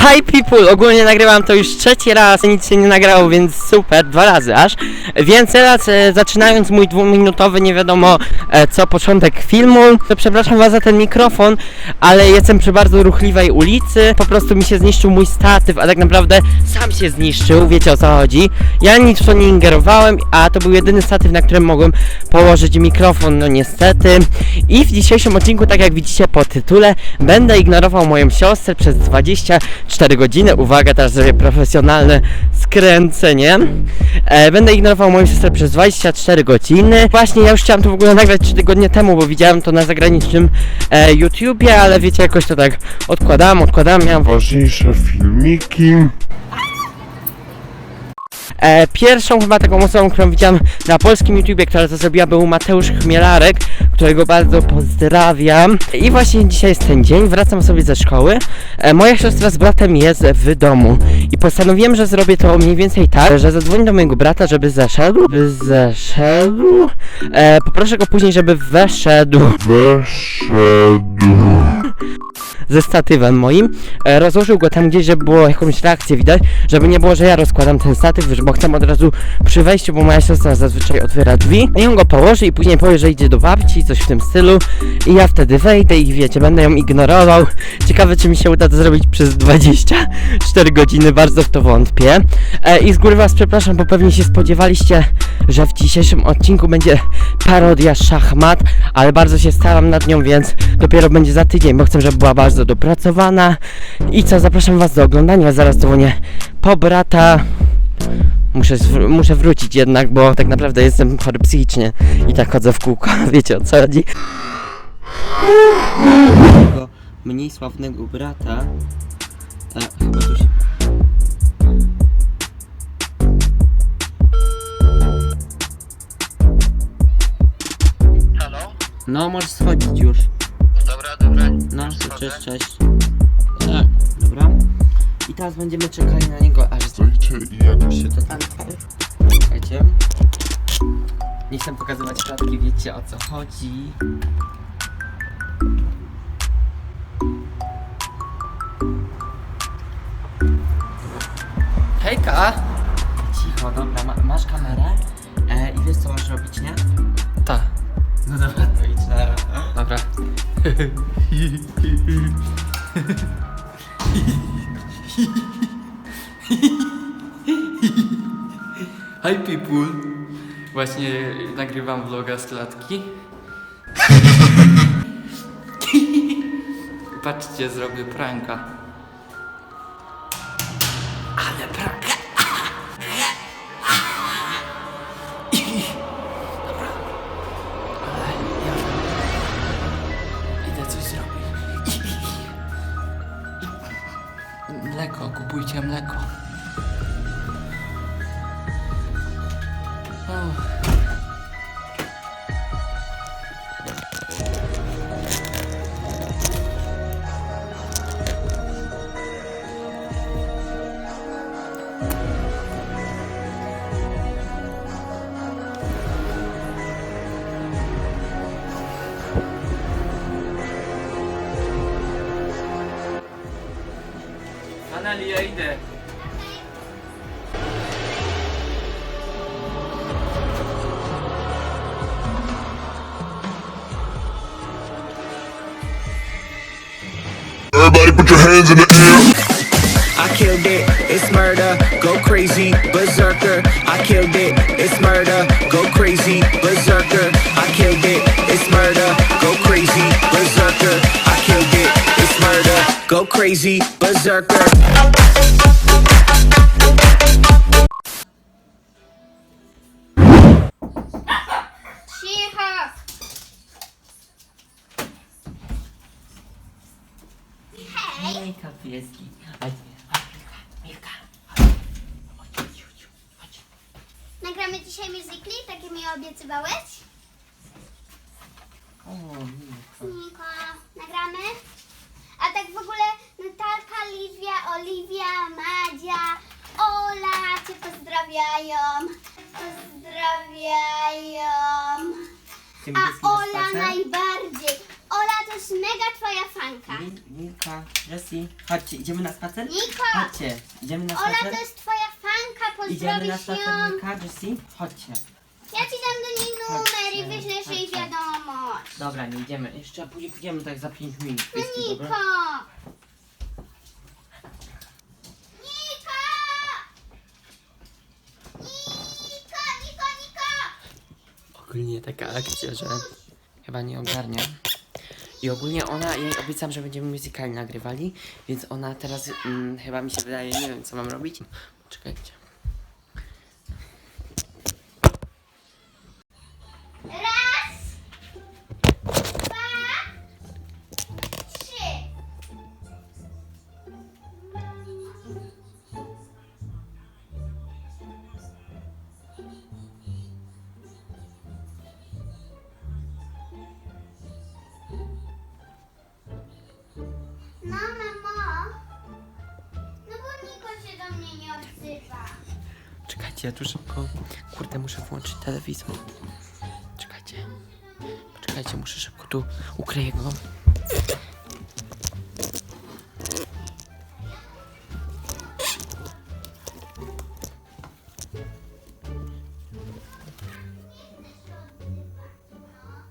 Hi people! Ogólnie nagrywam to już trzeci raz, nic się nie nagrało, więc super, dwa razy aż. Więc teraz e, zaczynając mój dwuminutowy, nie wiadomo e, co, początek filmu, to przepraszam was za ten mikrofon, ale jestem przy bardzo ruchliwej ulicy, po prostu mi się zniszczył mój statyw, a tak naprawdę sam się zniszczył, wiecie o co chodzi. Ja nic w to nie ingerowałem, a to był jedyny statyw, na którym mogłem położyć mikrofon, no niestety. I w dzisiejszym odcinku, tak jak widzicie po tytule, będę ignorował moją siostrę przez 24 godziny. Uwaga, teraz zrobię profesjonalne skręcenie. E, będę ignorował moją siostrę przez 24 godziny. Właśnie ja już chciałem to w ogóle nagrać 3 tygodnie temu, bo widziałem to na zagranicznym e, YouTubie, ale wiecie, jakoś to tak odkładałem, odkładałem, miałem ważniejsze filmiki. E, pierwszą chyba taką osobą, którą widziałem na polskim YouTubie, która to zrobiła, był Mateusz Chmielarek, którego bardzo pozdrawiam. I właśnie dzisiaj jest ten dzień, wracam sobie ze szkoły. E, moja siostra z bratem jest w domu i postanowiłem, że zrobię to mniej więcej tak, że zadzwonię do mojego brata, żeby zeszedł, by zeszedł. E, poproszę go później, żeby weszedł Weszedł. Ze statywem moim. E, rozłożył go tam gdzieś, żeby było jakąś reakcję widać, żeby nie było, że ja rozkładam ten statyw, bo chcę od razu przy wejściu, bo moja siostra zazwyczaj otwiera drzwi. I on go położy i później powie, że idzie do babci, coś w tym stylu. I ja wtedy wejdę i wiecie, będę ją ignorował. Ciekawe, czy mi się uda to zrobić przez 24 godziny, bardzo w to wątpię. E, I z góry was przepraszam, bo pewnie się spodziewaliście, że w dzisiejszym odcinku będzie parodia szachmat, ale bardzo się staram nad nią, więc dopiero będzie za tydzień, bo chcę, żeby była bardzo dopracowana. I co, zapraszam was do oglądania, zaraz dzwonię po brata. Muszę, muszę wrócić jednak, bo tak naprawdę jestem chory psychicznie i tak chodzę w kółko, wiecie o co chodzi. Tego mniej sławnego brata, a chyba tu się... Halo? No, możesz schodzić już. Dobra, dobra. No, cześć, cześć. Tak, dobra. I teraz będziemy czekali na niego, aż Stoicie i jak się to zamknie. Czekajcie. Nie chcę pokazywać klatki, wiecie o co chodzi. Hejka! Cicho, dobra, ma, masz kamerę e, i wiesz co masz robić, nie? Tak. No dobra, to idź na Dobra. Hi people! Właśnie nagrywam vloga z klatki. Patrzcie, zrobię pranka. Your hands in the air. I killed it, it's murder, go crazy, berserker. I killed it, it's murder, go crazy, berserker. I killed it, it's murder, go crazy, berserker. I killed it, it's murder, go crazy, berserker. Pozdrawiają. Pozdrawiają. A Ola najbardziej. Ola to jest Mega twoja fanka. Milka, Jessie, chodźcie, idziemy na spacer? Niko! Chodźcie, idziemy na Ola spacer? to jest twoja fanka, Idziemy na pozdrowisz spacer, ją. Jessie? Chodźcie. Ja ci dam do niej numer i wyślesz jej wiadomość. Dobra, nie idziemy. Jeszcze później pójdziemy tak za 5 minut. No Niko! dobra? Niko! Niko, Niko, Niko! Ogólnie taka akcja, że chyba nie ogarnia. I ogólnie ona, jej obiecam, że będziemy musical nagrywali, więc ona teraz mm, chyba mi się wydaje, nie wiem co mam robić. Czekajcie. Czekajcie, muszę szybko tu ukryję go.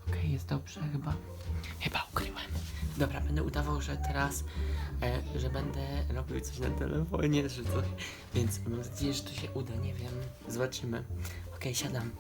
Okej, jest dobrze chyba. Chyba ukryłem. Dobra, będę udawał, że teraz, e, że będę robił coś na telefonie, czy coś. Więc mam nadzieję, że to się uda, nie wiem. Zobaczymy. Okej, siadam.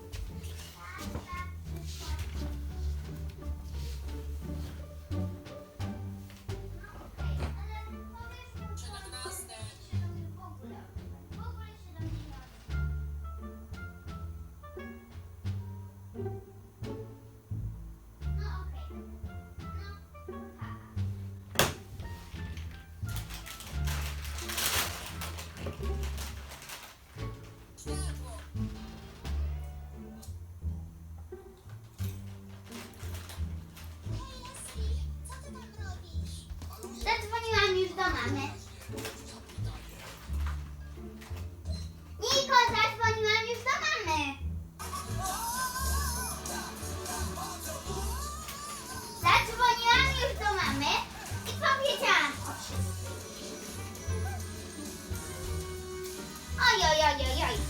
ยอยอยอยอย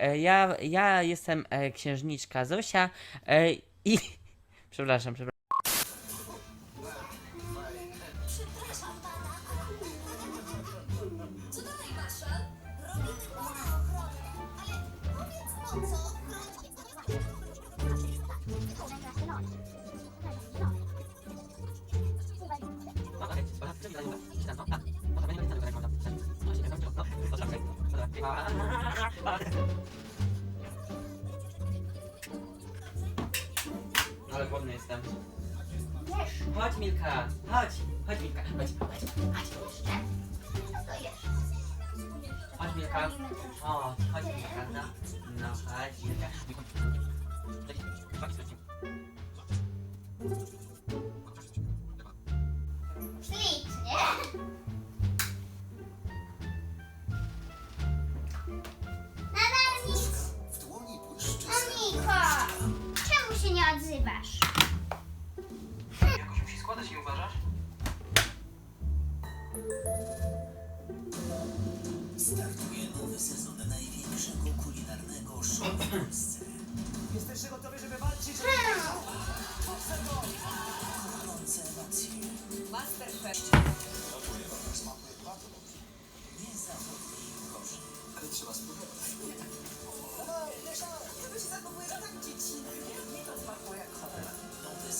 E, Ja, ja jestem e, księżniczka Zosia e, i... Przepraszam. Przepraszam Ale głodny jestem. Chodź Milka, chodź, chodź Milka, chodź, chodź, chodź. To jest. Chodź Milka. O, chodź Milka, no. No, chodź Milka. Ślicznie. Się nie odzywasz? Jakoś musi składać, nie uważasz? Startuje nowy sezon największego kulinarnego show w Polsce. Jesteście gotowi, żeby walczyć gorące emocje. Nie zawodni gorzej, ale trzeba spróbować. Nowy sezon Okej, księżniczka. od niedzieli o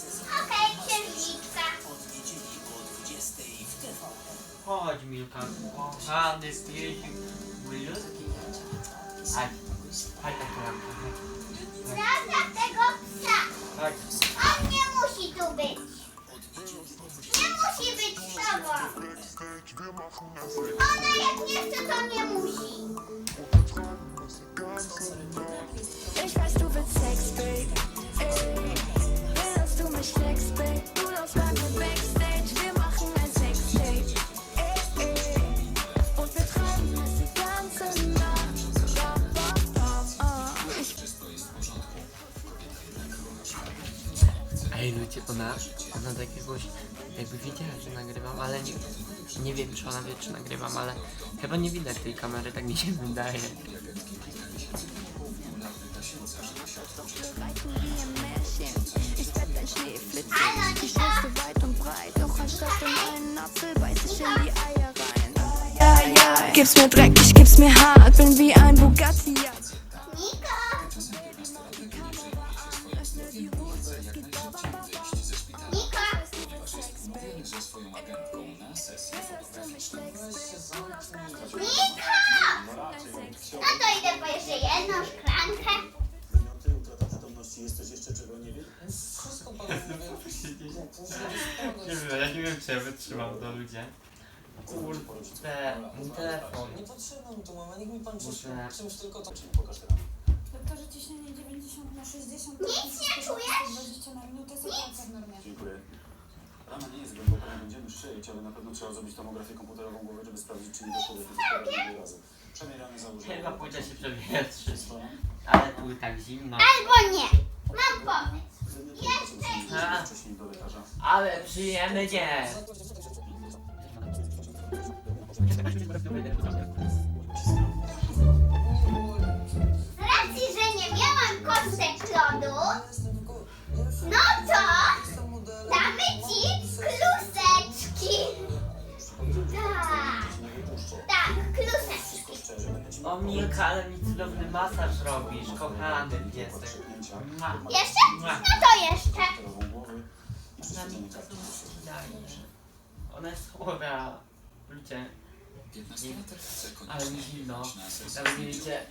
20 w TVN. Chodź Milka, kochany piesiu, milutki. Chodź, chodź na kolankę, Zostaw tego psa. chodź. On nie musi tu być. Nie musi być z tobą. Ona jak nie chce, to nie musi. Ich weiß, ona, ona do jakiegoś, jakby wiedziała, że nagrywam, ale nie, nie wiem czy ona wie czy nagrywam, ale chyba nie widać tej kamery, tak mi się wydaje. gib's mir Dreck, ich gib's mir hart, bin wie ein Bugatti. Niko! No to idę po jeszcze jedną szklankę. Nie wiem, ja nie wiem czy ja wytrzymam to ludzie. Kurde, mój telefon. Nie potrzeba mu to mama, niech mi pan przyszło czymś tylko to. Doktorze ciśnienie 90 na 60 Nic nie czujesz? 20 na minutę. Dziękuję. Rana nie jest głęboka, nie będziemy szyć, ale na pewno trzeba zrobić tomografię komputerową głowy, żeby sprawdzić, czy nie doszło do poważnego razu. Przemieramy założenie. Chyba pójdę się przewietrzy, Swoją? ale tu tak zimno. Albo nie. Mam pomysł. A. wcześniej do lekarza. Ale przyjemny dzień. Z racji, że nie miałam kostek lodu, O Milka, ale mi cudowny masaż robisz, kochany piesek. Mua. Jeszcze? No to jeszcze. Ona mi karty. cudownie daje. Ona jest chora. Ludzie, ale mi zimno. Nie wiecie.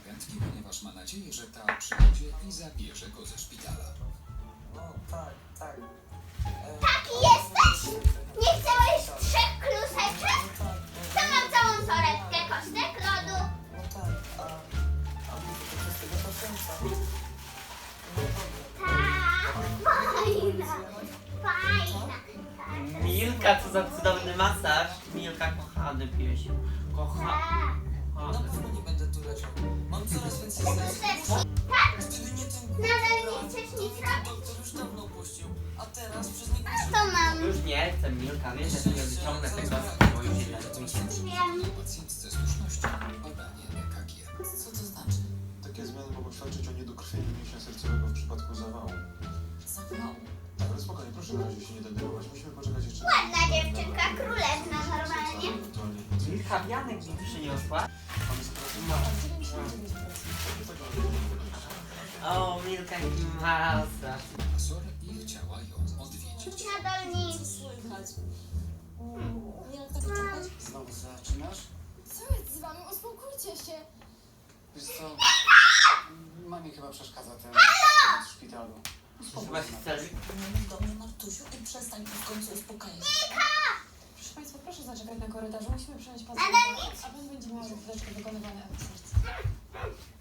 agentki, ponieważ ma nadzieję, że ta przyjdzie i zabierze go ze szpitala. No tak, tak. Taki jesteś? Nie chciałeś trzech kluseczek? To mam całą torebkę kostek Pacjentce słusznością badanie EKG. Co to znaczy? Takie zmiany mogą świadczyć o niedokrwieniu mięśnia sercowego w przypadku zawału. Zawał. Tak, ale spokojnie, proszę na razie się nie denerwować. Musimy poczekać jeszcze... Ładna dziewczynka, królewna normalnie. Milka, wianek mi przyniosła. O, Milka, i chciała ją odwiedzić. Nadal nic. Jak tak czekać? Znowu zaczynasz? Co jest z wami? Uspokójcie się. Wiesz co? Mamie chyba przeszkadza ten w szpitalu. Chyba chcesz... do mnie, Martusiu, i przestań w końcu uspokajać. Proszę Państwa, proszę zaczekać na korytarzu. Musimy przenieść Nadal a Pan będzie miał za chwileczkę wykonywane akty serca.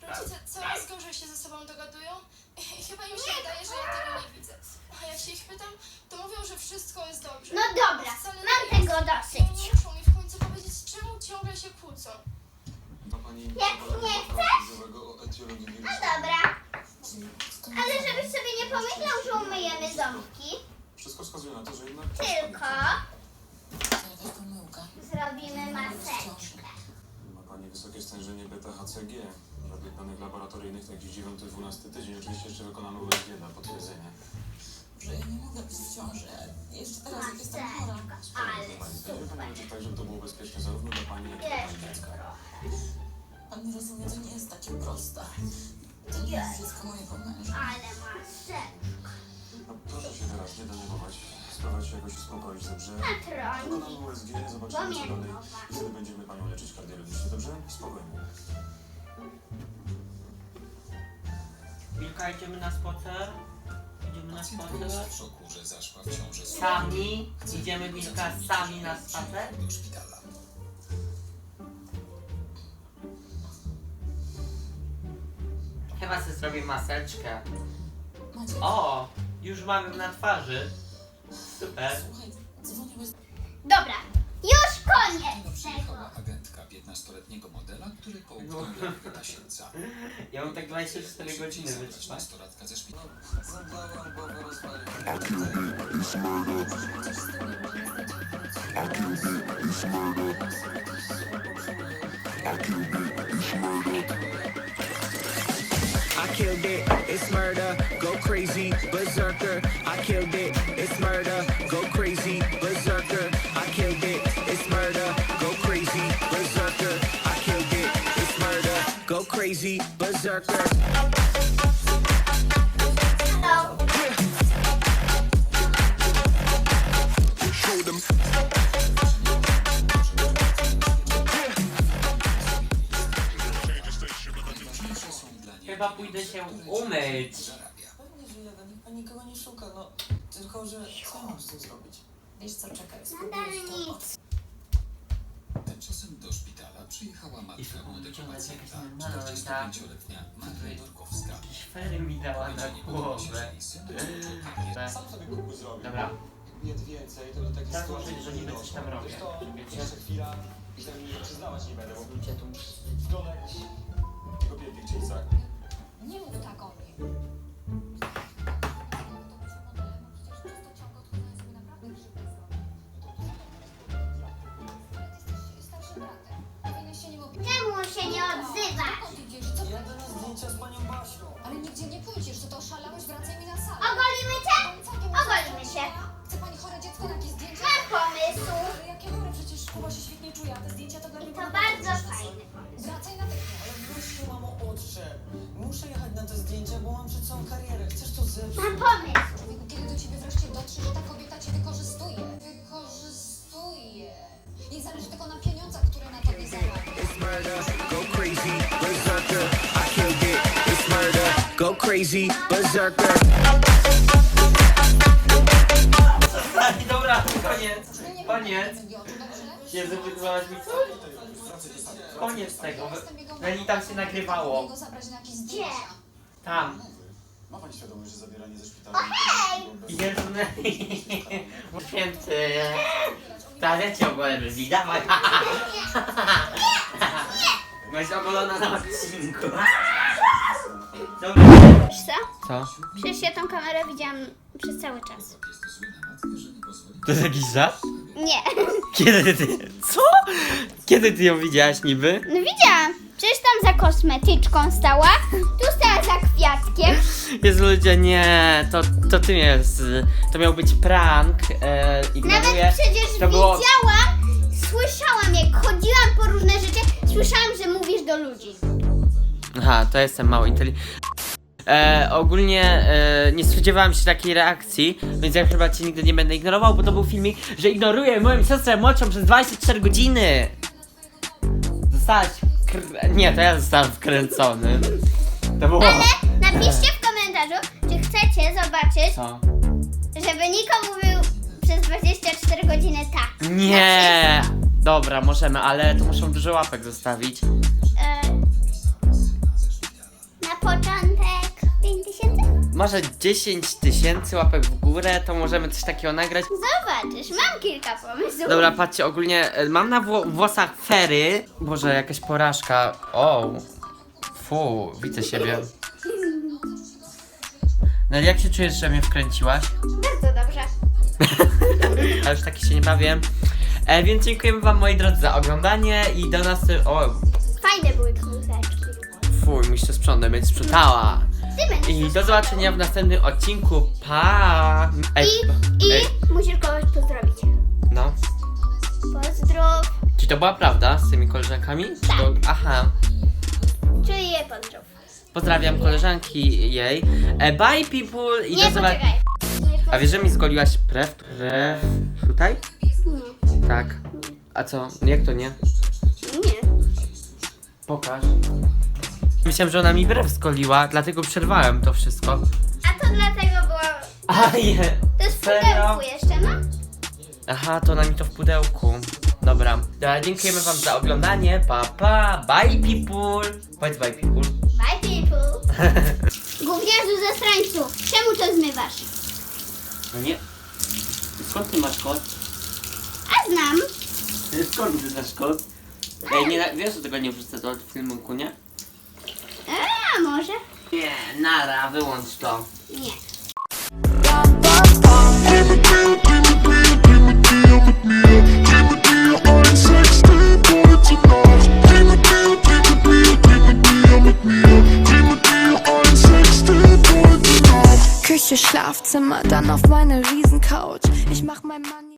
Rodzice coraz gorzej się ze sobą dogadują i chyba im się wydaje, że ja tego nie widzę. A jak się ich pytam, to mówią, że wszystko jest dobrze. No dobra, Wcale mam nie tego jest. dosyć. Muszą mi w końcu powiedzieć, czemu ciągle się kłócą. Ma pani Jak nie chcesz? chcesz? o etiologii No dobra. Ale żebyś sobie nie pomyślał, że umyjemy ząbki, Wszystko wskazuje na to, że jednak... tylko Jakaś pomyłka. zrobimy maseczkę. Ma pani wysokie stężenie beta-HCG. Żadnych danych laboratoryjnych, tak dziś 9-12 tydzień. Oczywiście jeszcze wykonamy USG na potwierdzenie. Że ja nie mogę być w ciąży. Jeszcze teraz, jak jestem chora. Maseczka, ale super. tak, żeby to było bezpieczne zarówno dla pani, jak i dla pani Jeszcze dziecka. trochę. Pan nie rozumie, to nie jest takie proste. To nie jest dziecko mojego męża. Ale maseczka. No, proszę się teraz nie denerwować. Sprawa się jakoś uspokoić, dobrze? Na tronie. Wykonamy USG, zobaczymy co dalej i wtedy będziemy panią leczyć kardiologicznie, dobrze? Spokojnie. Milka, idziemy na spacer? Idziemy na spacer? w szoku, że zaszła w z Sami? Idziemy Milka sami na spacer? do szpitala. Chyba sobie zrobię maseczkę. Macie, O! Już mamy na twarzy. Super. słuchaj. Dobra, już koniec tego. Przyjechała agentka 15-letniego modela, który po układaniu tasiemca. Ja mam tak 24 godziny Zabrać wytrzymać. nastolatka ze szpitala. Zadałem głowę rozwalił. I killed it, it's murder, go crazy, berserker. I killed it, crazy, berserker. No. Show them. Chyba pójdę się umyć. Pewnie, że niech pan nikogo nie szuka, no. Tylko, że co ja mam z tym zrobić? Wiesz co, czekaj, Nadal to. nic. Tymczasem do szpitala przyjechała matka młodego pacjenta, normalna 45-letnia Maria Dorkowska. Jakieś fery mi dała na głowę. Sam sobie kuku zrobił. Dobra, Nie więcej, to do takich teraz sytuacji że niby coś tam robię. Wiecie? jeszcze chwila i tam nie przyznawać nie będę, bo Ludzie tu wygląda jak jego czyńcach. Nie mów tak o mnie. Ogolimy cię? Ogolimy się. Crazy, berserker. Dobra, koniec. Nie Koniec. Jezu, mi co? Koniec tego. Leni tam się nagrywało. Go zabrać na jakieś zdjęcia. Tam. Ma pani świadomość, że zabieranie ze szpitala... Jezu, Leni. Święty. W toalecie ogólnie brzmi, dawaj. Byłaś ogolona na odcinku. Wiesz co? Co? Przecież ja tą kamerę widziałam przez cały czas. Jest To jest jakiś żart? Nie. Kiedy ty... Co? Kiedy ty ją widziałaś niby? No widziałam. Przecież tam za kosmetyczką stała, tu stała za kwiatkiem. Jezu ludzie, nie, to, to ty mnie z, To miał być prank, e, ignoruję. Nawet przecież to było- widziałam, słyszałam jak chodziłam po różne rzeczy, słyszałam, że mówisz do ludzi. Aha, to jestem mało inteligentny. E, ogólnie e, nie spodziewałem się takiej reakcji, więc ja chyba cię nigdy nie będę ignorował, bo to był filmik, że ignoruję moją siostrę młodszą przez 24 godziny. Zostałaś kr... Nie, to ja zostałem wkręcony. To było... Ale napiszcie w komentarzu, czy chcecie zobaczyć, Co? żeby Niko mówił przez 24 godziny tak. Nie! Dobra, możemy, ale to muszą dużo łapek zostawić. Może 10 tysięcy łapek w górę, to możemy coś takiego nagrać. Zobaczysz, mam kilka pomysłów. Dobra, patrzcie, ogólnie e, mam na wło- włosach fery. Boże, jakaś porażka. O, fu, widzę siebie. No jak się czujesz, że mnie wkręciłaś? Bardzo dobrze. Ale już taki się nie bawię. E, więc dziękujemy wam moi drodzy za oglądanie i do nas... O, Fajne były kluseczki. Fuj, musisz to sprzątnąć, będzie sprzątała. Ty będziesz I do zobaczenia w następnym odcinku. Pa! Ej, I, i ej, musisz kogoś pozdrowić. no. Pozdrów, Czy to była prawda z tymi koleżankami? Czy to... Aha. czyli je pozdrów. Pozdrawiam koleżanki jej. E, bye people i Nie, do zobaczenia. poczekaj. A wiesz, że mi zgoliłaś prew? Prew... Tutaj? Nie. Tak. A co? Jak to nie? Nie. Pokaż. Myślałem, że ona mi brew zgoliła, dlatego przerwałem to wszystko. A to dlatego było... A je! To jest w Serio? pudełku jeszcze, no? Aha, to ona mi to w pudełku. Dobra. Dobra, dziękujemy wam za oglądanie. Pa, pa. Bye people. Powiedz bye people. Bye people. Gówniarzu ze strańców, czemu to zmywasz? No nie. Skąd ty masz kot? A znam. Skąd ty znasz kot? Ej, nie, wiesz, że tego nie wrzucę do filmiku, nie? A może? Nie, nara, wyłącz to. Nie. Küche, Schlafzimmer, dann auf meine Riesencouch. Ich mach mein Money.